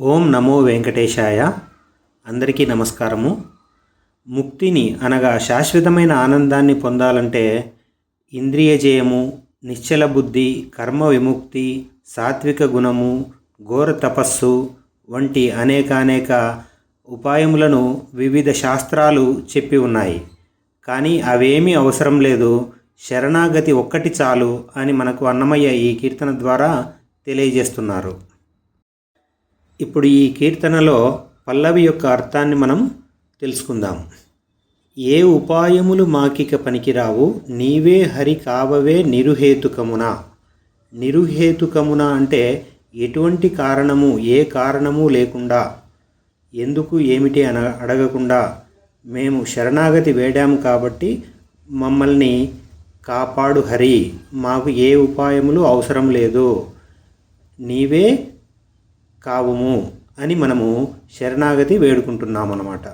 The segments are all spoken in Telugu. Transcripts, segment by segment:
ఓం నమో వెంకటేశాయ. అందరికీ నమస్కారము. ముక్తిని అనగా శాశ్వతమైన ఆనందాన్ని పొందాలంటే ఇంద్రియ జయము నిశ్చల బుద్ధి కర్మ విముక్తి సాత్విక గుణము ఘోర తపస్సు వంటి అనేకానేక ఉపాయములను వివిధ శాస్త్రాలు చెప్పి ఉన్నాయి. కానీ అవేమీ అవసరం లేదు. శరణాగతి ఒక్కటి చాలు అని మనకు అన్నమయ్య ఈ కీర్తన ద్వారా తెలియజేస్తున్నారు. ఇప్పుడు ఈ కీర్తనలో పల్లవి యొక్క అర్థాన్ని మనం తెలుసుకుందాం. ఏ ఉపాయములు మాకిక పనికిరావు నీవే హరి కావవే నిరుహేతుకమున. నిరుహేతుకమున అంటే ఎటువంటి కారణము ఏ కారణము లేకుండా ఎందుకు ఏమిటి అన అడగకుండా మేము శరణాగతి వేడాము కాబట్టి మమ్మల్ని కాపాడు హరి మాకు ఏ ఉపాయములు అవసరం లేదు. నీవే కావుము అని మనము శరణాగతి వేడుకుంటున్నామన్నమాట.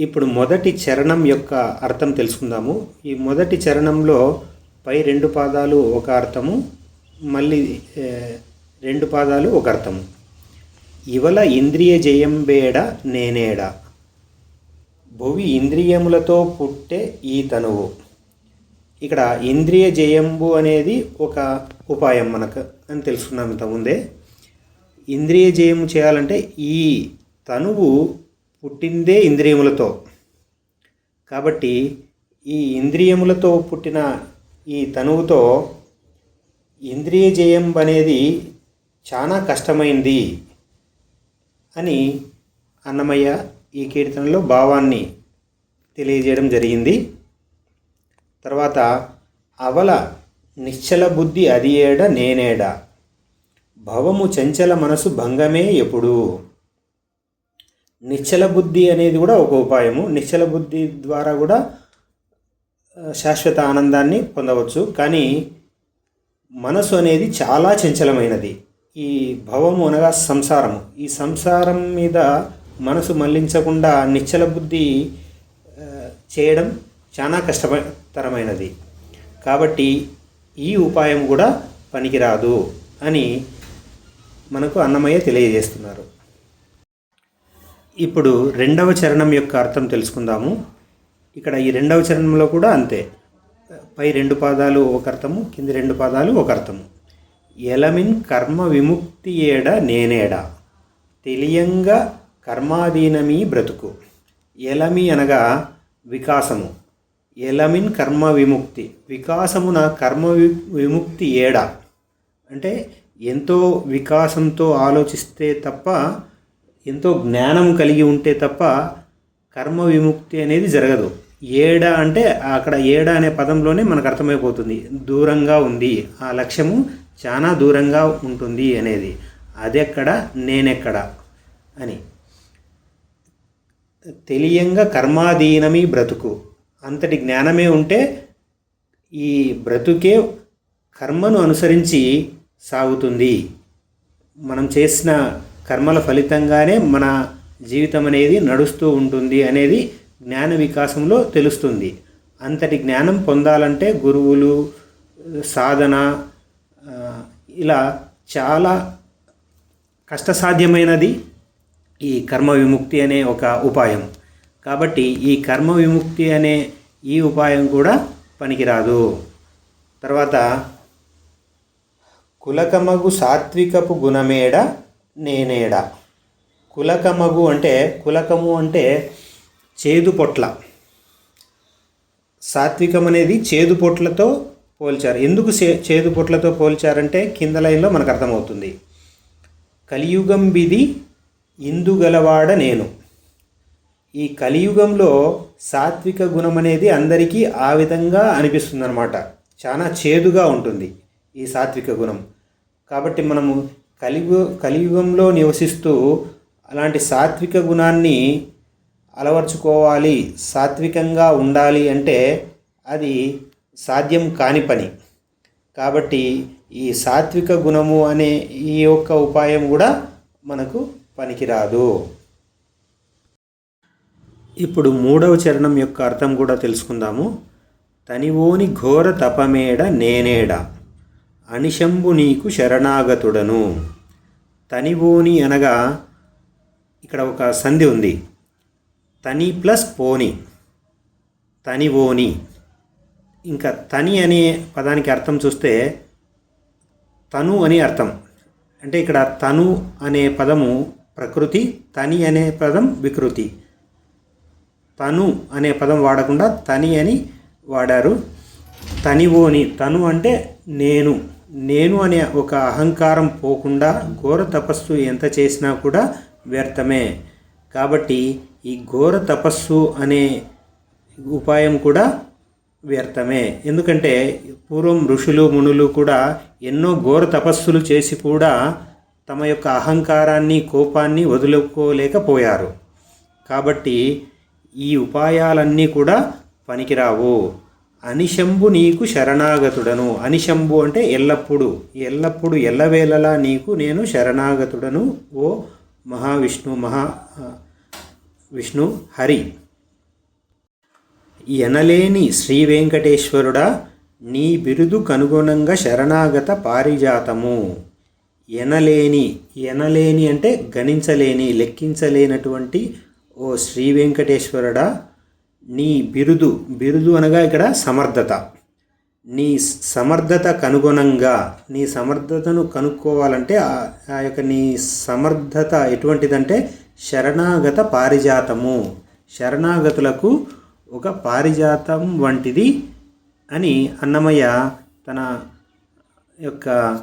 ఇప్పుడు మొదటి చరణం యొక్క అర్థం తెలుసుకుందాము. ఈ మొదటి చరణంలో పై రెండు పాదాలు ఒక అర్థము మళ్ళీ రెండు పాదాలు ఒక అర్థము. ఇవల ఇంద్రియ జయంబేడ నేనేడ. భువి ఇంద్రియములతో పుట్టే ఈ తనువు. ఇక్కడ ఇంద్రియ జయంబు అనేది ఒక ఉపాయం మనకు అని తెలుసుకున్నాం ఇంతకుముందే. ఇంద్రియ జయము చేయాలంటే ఈ తనువు పుట్టిందే ఇంద్రియములతో. కాబట్టి ఈ ఇంద్రియములతో పుట్టిన ఈ తనువుతో ఇంద్రియ జయం అనేది చాలా కష్టమైంది అని అన్నమయ్య ఈ కీర్తనలో భావాన్ని తెలియజేయడం జరిగింది. తర్వాత అవల నిశ్చల బుద్ధి అది ఏడ నేనేడా. భవము చంచల మనసు భంగమే ఎప్పుడు? నిశ్చల బుద్ధి అనేది కూడా ఒక ఉపాయము. నిశ్చల బుద్ధి ద్వారా కూడా శాశ్వత ఆనందాన్ని పొందవచ్చు. కానీ మనసు అనేది చాలా చంచలమైనది. ఈ భవము అనగా సంసారము. ఈ సంసారం మీద మనసు మళ్ళించకుండా నిశ్చల బుద్ధి చేయడం చాలా కష్టతరమైనది. కాబట్టి ఈ ఉపాయం కూడా పనికిరాదు అని మనకు అన్నమయ్య తెలియజేస్తున్నారు. ఇప్పుడు రెండవ చరణం యొక్క అర్థం తెలుసుకుందాము. ఇక్కడ ఈ రెండవ చరణంలో కూడా అంతే. పై రెండు పాదాలు ఒక అర్థము కింది రెండు పాదాలు ఒక అర్థము. ఎలమిన్ కర్మ విముక్తి ఏడ నేనేడా. తెలియంగా కర్మాధీనమీ బ్రతుకు. ఎలమి అనగా వికాసము. ఎలమిన్ కర్మ విముక్తి. వికాసమున కర్మ వి విముక్తి ఏడా? అంటే ఎంతో వికాసంతో ఆలోచిస్తే తప్ప ఎంతో జ్ఞానం కలిగి ఉంటే తప్ప కర్మ విముక్తి అనేది జరగదు. ఏడ అంటే అక్కడ ఏడ అనే పదంలోనే మనకు అర్థమైపోతుంది. దూరంగా ఉంది. ఆ లక్ష్యము చాలా దూరంగా ఉంటుంది అనేది. అదెక్కడ? నేనెక్కడ? అని. తెలియంగా కర్మాధీనమీ బ్రతుకు. అంతటి జ్ఞానమే ఉంటే ఈ బ్రతుకే కర్మను అనుసరించి సాగుతుంది. మనం చేసిన కర్మల ఫలితంగానే మన జీవితం అనేది నడుస్తూ ఉంటుంది అనేది జ్ఞాన వికాసంలో తెలుస్తుంది. అంతటి జ్ఞానం పొందాలంటే గురువులు సాధన ఇలా చాలా కష్టసాధ్యమైనది ఈ కర్మ విముక్తి అనే ఒక ఉపాయం. కాబట్టి ఈ కర్మ విముక్తి అనే ఈ ఉపాయం కూడా పనికిరాదు. తర్వాత కులకమగు సాత్వికపు గుణమేడ? నేనేడ? కులకమగు అంటే కులకము అంటే చేదు పొట్ల. సాత్వికం అనేది చేదు పొట్లతో పోల్చారు. ఎందుకు చే- చేదు పొట్లతో పోల్చారంటే కింద లైన్లో మనకు అర్థమవుతుంది. కలియుగం బిది ఇందుగలవాడ నేను. ఈ కలియుగంలో సాత్విక గుణం అనేది అందరికీ ఆ విధంగా అనిపిస్తుంది అనమాట చాలా చేదుగా ఉంటుంది ఈ సాత్విక గుణం. కాబట్టి మనము కలియు కలియుగంలో నివసిస్తూ అలాంటి సాత్విక గుణాన్ని అలవర్చుకోవాలి సాత్వికంగా ఉండాలి అంటే అది సాధ్యం కాని పని. కాబట్టి ఈ సాత్విక గుణము అనే ఈ యొక్క ఉపాయం కూడా మనకు పనికిరాదు. ఇప్పుడు మూడవ చరణం యొక్క అర్థం కూడా తెలుసుకుందాము. తనివోని ఘోర తపమేడ నేనేడ. అనిశంబు నీకు శరణాగతుడను. తనివోని అనగా ఇక్కడ ఒక సంధి ఉంది. తని ప్లస్ పోని. తనివోని ఇంకా తని అనే పదానికి అర్థం చూస్తే తను అని అర్థం. అంటే ఇక్కడ తను అనే పదము ప్రకృతి తని అనే పదం వికృతి. తను అనే పదం వాడకుండా తని అని వాడారు. తనివోని తను అంటే నేను. నేను అనే ఒక అహంకారం పోకుండా ఘోర తపస్సు ఎంత చేసినా కూడా వ్యర్థమే. కాబట్టి ఈ ఘోర తపస్సు అనే ఉపాయం కూడా వ్యర్థమే. ఎందుకంటే పూర్వం ఋషులు మునులు కూడా ఎన్నో ఘోర తపస్సులు చేసి కూడా తమ యొక్క అహంకారాన్ని కోపాన్ని వదులుకోలేకపోయారు. కాబట్టి ఈ ఉపాయాలన్నీ కూడా పనికిరావు. అనిశంభు నీకు శరణాగతుడను. అనిశంభు అంటే ఎల్లప్పుడు. ఎల్లప్పుడు ఎల్లవేళలా నీకు నేను శరణాగతుడను. ఓ మహావిష్ణు మహా విష్ణు హరి. ఎనలేని శ్రీ వెంకటేశ్వరుడా నీ బిరుదు కనుగుణంగా శరణాగత పారిజాతము. ఎనలేని ఎనలేని అంటే గణించలేని లెక్కించలేనటువంటి ఓ శ్రీ వెంకటేశ్వరుడా నీ బిరుదు బిరుదు అనగా ఇక్కడ సమర్థత. నీ సమర్థత కనుగుణంగా నీ సమర్థతను కనుక్కోవాలంటే ఆ- యొక్క నీ సమర్థత ఎటువంటిదంటే శరణాగత పారిజాతము. శరణాగతులకు ఒక పారిజాతం వంటిది అని అన్నమయ్య తన యొక్క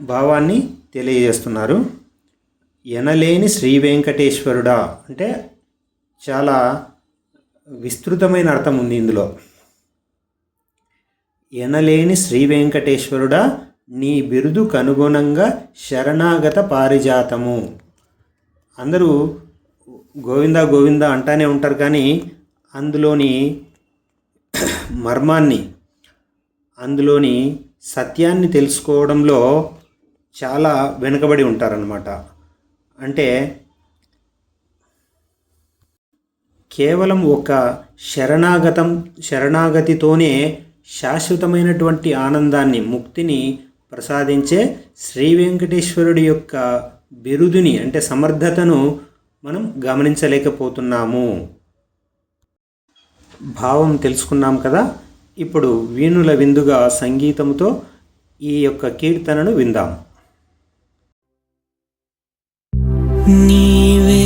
భావాన్ని తెలియజేస్తున్నారు. ఎనలేని శ్రీ వెంకటేశ్వరుడా అంటే చాలా విస్తృతమైన అర్థం ఉంది ఇందులో. ఎనలేని శ్రీ వెంకటేశ్వరుడా నీ బిరుదు కనుగుణంగా శరణాగత పారిజాతము. అందరూ గోవింద గోవింద అంటానే ఉంటారు కానీ అందులోని మర్మాన్ని అందులోని సత్యాన్ని తెలుసుకోవడంలో చాలా వెనుకబడి ఉంటారనమాట అంటే కేవలం ఒక శరణాగతం శరణాగతితోనే శాశ్వతమైనటువంటి ఆనందాన్ని ముక్తిని ప్రసాదించే శ్రీ వెంకటేశ్వరుడి యొక్క బిరుదుని అంటే సమర్థతను మనం గమనించలేకపోతున్నాము. భావం తెలుసుకున్నాం కదా? ఇప్పుడు వీణుల విందుగా సంగీతంతో ఈ యొక్క కీర్తనను విందాం. నీవే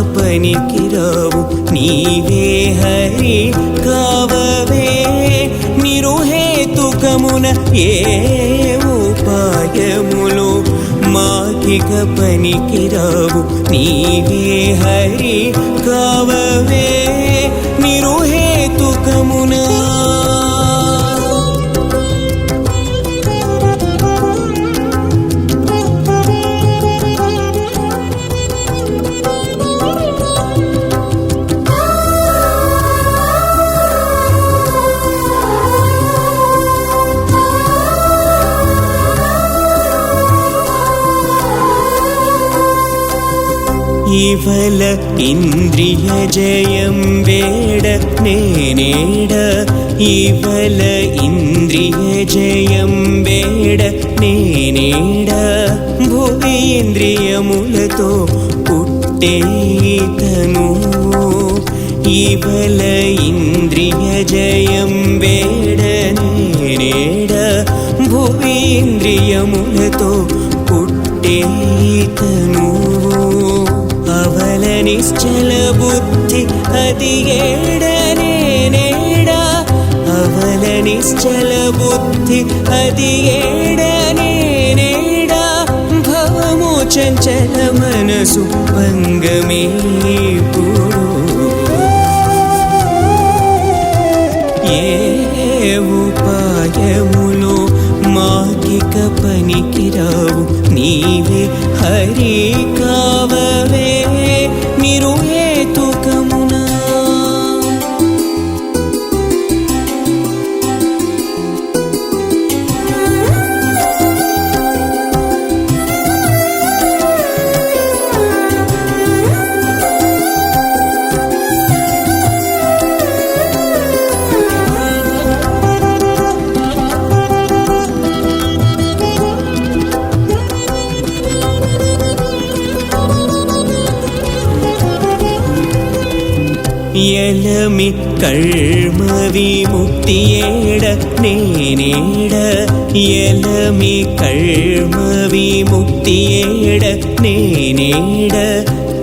పనికిరావు. నీవే హరి కావవే. నిరుహేతుకమున ఏ ఉపాయములు మాకిక పనికిరావు. నీవే హరి కావవే. నిరుహేతుకమునా ఇవల ఇంద్రియ జయం వేడ నేనేడ ఇవల ఇంద్రియ జయం వేడ నేనేడ భువి ఇంద్రియములతో పుట్టేతను ఇవల ఇంద్రియ జయం వేడ నేనేడ భువి ఇంద్రియములతో పుట్టేతను నిశ్చల బుద్ధి అది ఏడనే నేడా? అవల నిశ్చల బుద్ధి అది ఏడనే నేడా? భవము చంచల మనసు భంగమే ఏ ఉపాయములో మాకిక పనికిరావు? నీవే హరి కావవే. నిరుహేతుకమునా ఎలమి కర్మ విముక్తియేడ నేనేడ ఎలమి కర్మ విముక్తియేడ నేనేడ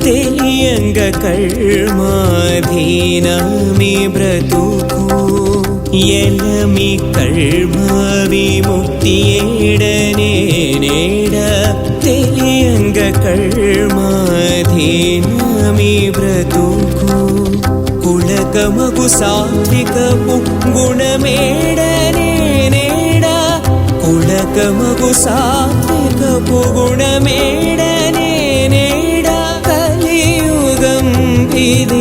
తెలియంగ కర్మాధీనమి బ్రతుకు ఎలమి కర్మ విముక్తియేడ నేనేడ తెలియంగ కర్మాధీనమి బ్రతుకు కుళకమగు సాత్వికపు గుణమేడనేడా కుళకమగు సాత్వికపు గుణమేడనేడా కలియుగం ఇది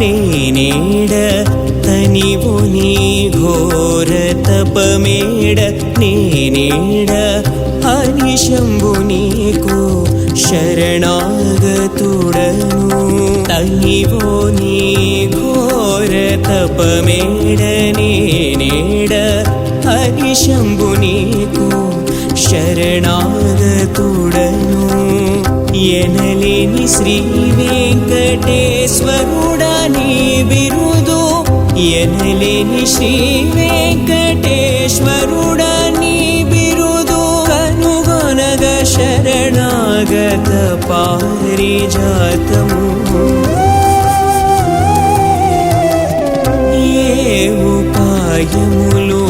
తపమేడ నేనేడ తనివోని ఘోర తపమేడ నేనేడ హరి శంభు నీకు శరణాగతుడను తనివోని ఘోర తపమేడ నేనేడ హరి శంభు నీకు శరణాగతుడను ఎనలేని శ్రీ నీ బిరుదు ఎనలేని శ్రీ వెంకటేశ్వరుడ నీ బిరుదు కనుగొనగ శరణాగత పారిజాతము ఏ ఉపాయములు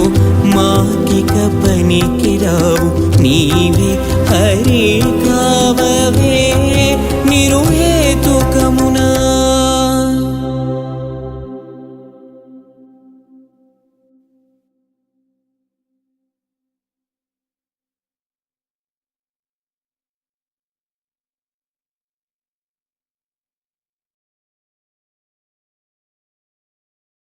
మాకిక పనికి రావు నీవే హరి కావవే నిరుహేతుకమునా